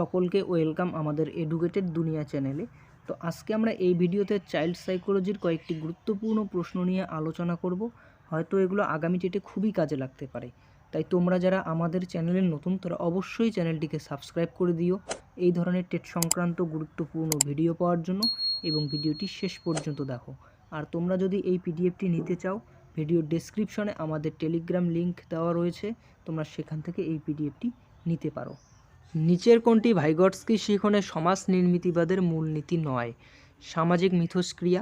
সকলকে ওয়েলকাম আমাদের এডুকেটেড দুনিয়া চ্যানেলে। তো আজকে আমরা এই ভিডিওতে চাইল্ড সাইকোলজির কয়েকটি গুরুত্বপূর্ণ প্রশ্ন নিয়ে আলোচনা করব। হয়তো এগুলো আগামী ডেটে খুবই কাজে লাগতে পারে। তাই তোমরা যারা আমাদের চ্যানেলের নতুন, তারা অবশ্যই চ্যানেলটিকে সাবস্ক্রাইব করে দিও এই ধরনের টেট সংক্রান্ত গুরুত্বপূর্ণ ভিডিও পাওয়ার জন্য এবং ভিডিওটি শেষ পর্যন্ত দেখো। আর তোমরা যদি এই পিডিএফটি নিতে চাও, ভিডিওর ডেসক্রিপশনে আমাদের টেলিগ্রাম লিংক দেওয়া রয়েছে, তোমরা সেখান থেকে এই পিডিএফটি নিতে পারো। নিচের কোনটি ভাইগটস্কি শিখনে সমাজ নির্মিতিবাদের মূলনীতি নয়। সামাজিক মিথস্ক্রিয়া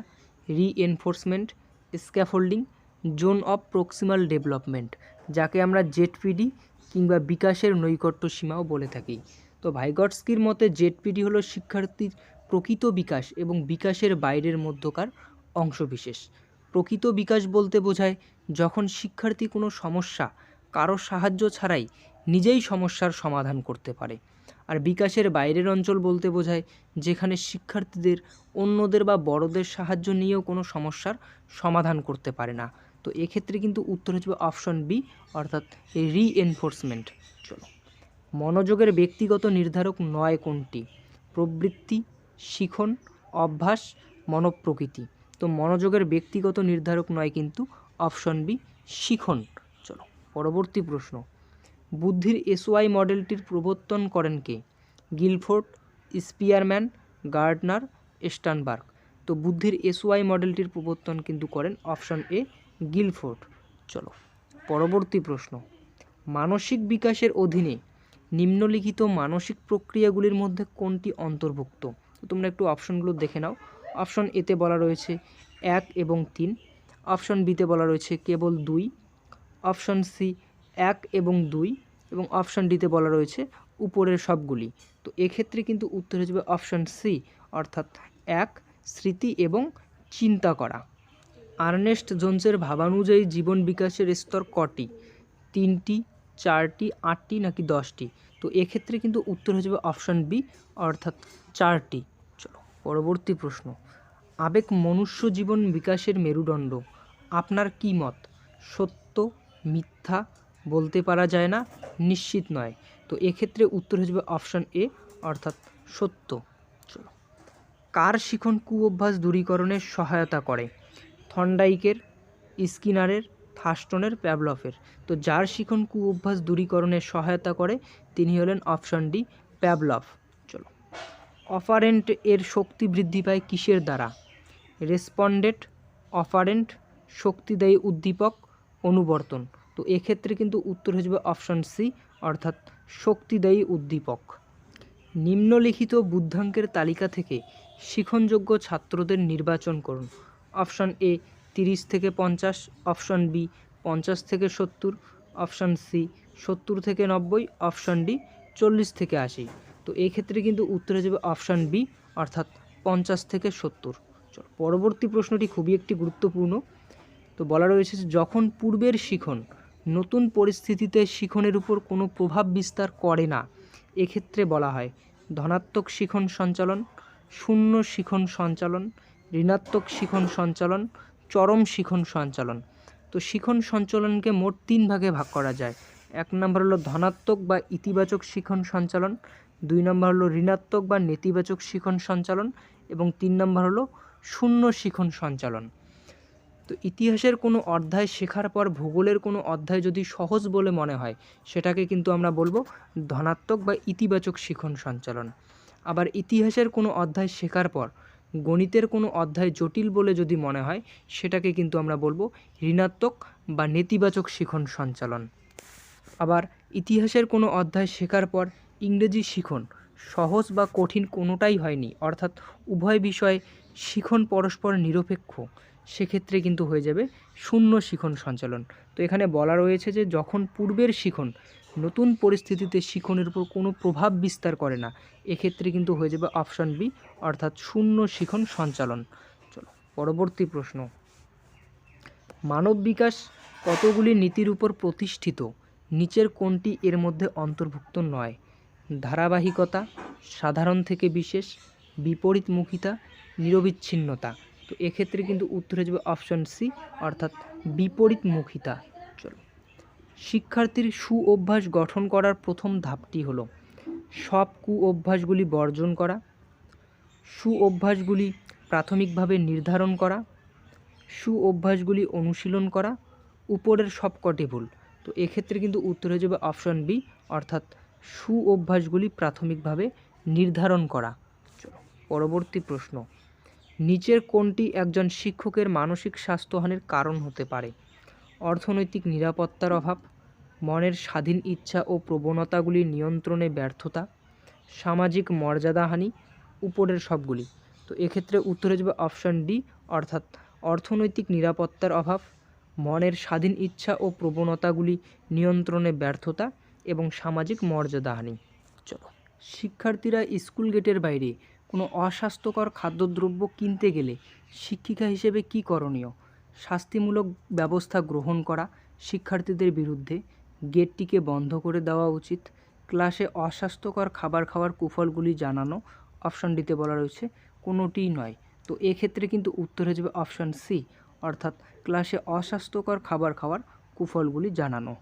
reinforcement scaffolding zone of proximal development যাকে আমরা জেডপিডি কিংবা বিকাশের নৈকট্য সীমাও বলে থাকি। তো ভাইগটস্কির মতে জেডপিডি হলো শিক্ষার্থীর প্রকৃত বিকাশ এবং বিকাশের বাইরের মধ্যকার অংশবিশেষ। প্রকৃত বিকাশ বলতে বোঝায় যখন শিক্ষার্থী কোনো সমস্যা, কারও সাহায্য ছাড়াই নিজেই সমস্যার সমাধান করতে পারে। আর বিকাশের বাইরের অঞ্চল বলতে বোঝায়, যেখানে শিক্ষার্থীদের, অন্যদের বা বড়দের সাহায্য নিয়েও কোনো সমস্যার সমাধান করতে পারে না। তো এক্ষেত্রে কিন্তু উত্তর হচ্ছে অপশন বি, অর্থাৎ রিএনফোর্সমেন্ট চলো। মনোযোগের ব্যক্তিগত নির্ধারক নয় কোনটি? প্রবৃত্তি, শিখন, অভ্যাস, মনোপ্রকৃতি। তো মনোযোগের ব্যক্তিগত নির্ধারক নয় কিন্তু অপশন বি, শিখন। চলো, পরবর্তী প্রশ্ন। বুদ্ধির এসওয়াই মডেলটির প্রবর্তন করেন কে? Guilford, Spearman, Gardner, Sternberg. তো বুদ্ধির এসওয়াই মডেলটির প্রবর্তন কিন্তু করেন অপশন এ, গিলফোর্ড। চলো, পরবর্তী প্রশ্ন। মানসিক বিকাশের অধীনে নিম্নলিখিত মানসিক প্রক্রিয়াগুলির মধ্যে কোনটি অন্তর্ভুক্ত? তোমরা একটু অপশনগুলো দেখে নাও। অপশন এতে বলা রয়েছে এক এবং তিন। অপশন বিতে বলা রয়েছে কেবল দুই। অপশন সি এক এবং দুই এবং অপশান ডিতে বলা রয়েছে উপরের সবগুলি। তো এক্ষেত্রে কিন্তু উত্তর হয়ে যাবে অপশন সি অর্থাৎ এক, স্মৃতি এবং চিন্তা করা। আর্নেস্ট জোনসের ভাবানুযায়ী জীবন বিকাশের স্তর কটি? তিনটি, চারটি, আটটি নাকি দশটি? তো এক্ষেত্রে কিন্তু উত্তর হয়ে যাবে অপশন বি অর্থাৎ চারটি। চলো, পরবর্তী প্রশ্ন। আবেগ মনুষ্য জীবন বিকাশের মেরুদণ্ড। আপনার কি মত? সত্য, মিথ্যা বলতে পারা যায় না, নিশ্চিত নয়। তো এক্ষেত্রে উত্তর হয়ে যাবে অপশন এ অর্থাৎ সত্য। চলো। কার শিখন কুঅভ্যাস দূরীকরণে সহায়তা করে? থন্ডাইকের, স্কিনারের, থাস্টনের প্যাবলফের তো যার শিখন কুঅভ্যাস দূরীকরণে সহায়তা করে, তিনি হলেন অপশন ডি প্যাবলফ চলো। অফারেন্ট এর শক্তি বৃদ্ধি পায় কিসের দ্বারা? রেসপন্ডেন্ট, অফারেন্ট, শক্তিদায়ী উদ্দীপক, অনুবর্তন। তো এক্ষেত্রে কিন্তু উত্তর হয়ে যাবে অপশন সি অর্থাৎ শক্তিদায়ী উদ্দীপক। নিম্নলিখিত বুদ্ধাঙ্কের তালিকা থেকে শিখনযোগ্য ছাত্রদের নির্বাচন করুন। অপশন এ তিরিশ থেকে পঞ্চাশ অপশন বি পঞ্চাশ থেকে সত্তর অপশন সি সত্তর থেকে নব্বই অপশন ডি চল্লিশ থেকে আশি। তো এই ক্ষেত্রে কিন্তু উত্তর যাবে অপশন বি অর্থাৎ পঞ্চাশ থেকে সত্তর। চলো, পরবর্তী প্রশ্নটি খুবই একটি গুরুত্বপূর্ণ। তো বলা রয়েছে যখন পূর্বের শিখন নতুন পরিস্থিতিতে শিখনের উপর কোনো প্রভাব বিস্তার করে না। এক্ষেত্রে বলা হয়, ধনাত্মক শিখন সঞ্চালন, শূন্য শিখন সঞ্চালন, ঋণাত্মক শিখন সঞ্চালন, চরম শিখন সঞ্চালন। তো শিখন সঞ্চালনকে মোট তিন ভাগে ভাগ করা যায়। এক নম্বর হলো ধনাত্মক বা ইতিবাচক শিখন সঞ্চালন, দুই নম্বর হলো ঋণাত্মক বা নেতিবাচক শিখন সঞ্চালন, এবং তিন নম্বর হলো শূন্য শিখন সঞ্চালন। তো ইতিহাসের কোনো অধ্যায় শেখার পর ভূগোলের কোনো অধ্যায় যদি সহজ বলে মনে হয়, সেটাকে কিন্তু আমরা বলব ধনাত্মক বা ইতিবাচক শিখন সঞ্চালন। আবার ইতিহাসের কোনো অধ্যায় শেখার পর, গণিতের কোনো অধ্যায় জটিল বলে যদি মনে হয়, সেটাকে কিন্তু আমরা বলব ঋণাত্মক বা নেতিবাচক শিখন সঞ্চালন। আবার ইতিহাসের কোনো অধ্যায় শেখার পর ইংরেজি শিখন সহজ বা কঠিন কোনোটাই হয়নি, অর্থাৎ উভয় বিষয়ে শিখন পরস্পর নিরপেক্ষ। সেক্ষেত্রে কিন্তু হয়ে যাবে শূন্য শিখন সঞ্চালন। তো এখানে বলা রয়েছে যে যখন পূর্বের শিখন নতুন পরিস্থিতিতে শিখনের উপর কোনো প্রভাব বিস্তার করে না, এক্ষেত্রে কিন্তু হয়ে যাবে অপশন বি, অর্থাৎ শূন্য শিখন সঞ্চালন। চলো, পরবর্তী প্রশ্ন। মানব বিকাশ কতগুলি নীতির উপর প্রতিষ্ঠিত? নিচের কোনটি এর মধ্যে অন্তর্ভুক্ত নয়? ধারাবাহিকতা, সাধারণ থেকে বিশেষ, বিপরীতমুখিতা, নিরবিচ্ছিন্নতা। তো এক্ষেত্রে কিন্তু উত্তর হয়ে যাবে অপশন সি অর্থাৎ বিপরীতমুখিতা। চলো। শিক্ষার্থীর সু অভ্যাস গঠন করার প্রথম ধাপটি হলো সব কু অভ্যাসগুলি বর্জন করা সু অভ্যাসগুলি প্রাথমিকভাবে নির্ধারণ করা সু অভ্যাসগুলি অনুশীলন করা, উপরের সব কটি ভুল তো এক্ষেত্রে কিন্তু উত্তর হয়ে যাবে অপশন বি অর্থাৎ সু অভ্যাসগুলি প্রাথমিকভাবে নির্ধারণ করা। পরবর্তী প্রশ্ন। নিচের কোনটি একজন শিক্ষকের মানসিক স্বাস্থ্যহানির কারণ হতে পারে? অর্থনৈতিক নিরাপত্তার অভাব, মনের স্বাধীন ইচ্ছা ও প্রবণতাগুলি নিয়ন্ত্রণে ব্যর্থতা, সামাজিক মর্যাদাহানি উপরের সবগুলি। তো এক্ষেত্রে উত্তরে যাবে অপশন ডি, অর্থাৎ অর্থনৈতিক নিরাপত্তার অভাব, মনের স্বাধীন ইচ্ছা ও প্রবণতাগুলি নিয়ন্ত্রণে ব্যর্থতা এবং সামাজিক মর্যাদাহানি চলো। শিক্ষার্থীরা স্কুল গেটের বাইরে কোনো অস্বাস্থ্যকর খাদ্যদ্রব্য কিনতে গেলে শিক্ষিকা হিসেবে কী করণীয়? শাস্তিমূলক ব্যবস্থা গ্রহণ করা শিক্ষার্থীদের বিরুদ্ধে গেটটিকে বন্ধ করে দেওয়া উচিত। ক্লাসে অস্বাস্থ্যকর খাবার খাওয়ার কুফলগুলি জানানো অপশন ডিতে বলা রয়েছে, কোনোটিই নয়। তো এক্ষেত্রে কিন্তু উত্তর হয়ে যাবে অপশন সি, অর্থাৎ ক্লাসে অস্বাস্থ্যকর খাবার খাওয়ার কুফলগুলি জানানো।